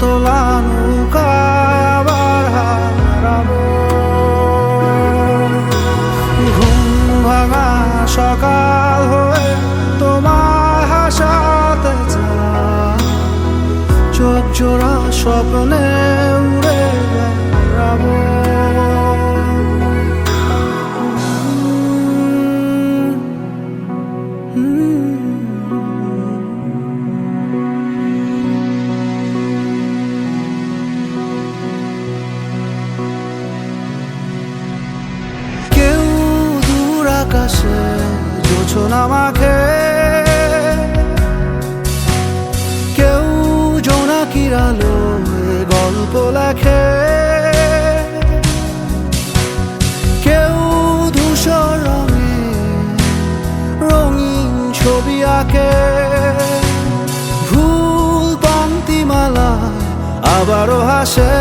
তোলা হারাবো। ঘুম ভাঙা সকাল হয়ে তোমায় হাসাতে চোখ জোড়া স্বপ্নে উড়ে বেড়াবো। কেউ আকাশে জোছনা মাখে কেউ জোনাকির আলোয় গল্প লেখে। কেউ ধূসর রঙে রঙিন ছবি আঁকে। ভুল পংক্তিমালায় আবারও হাসে।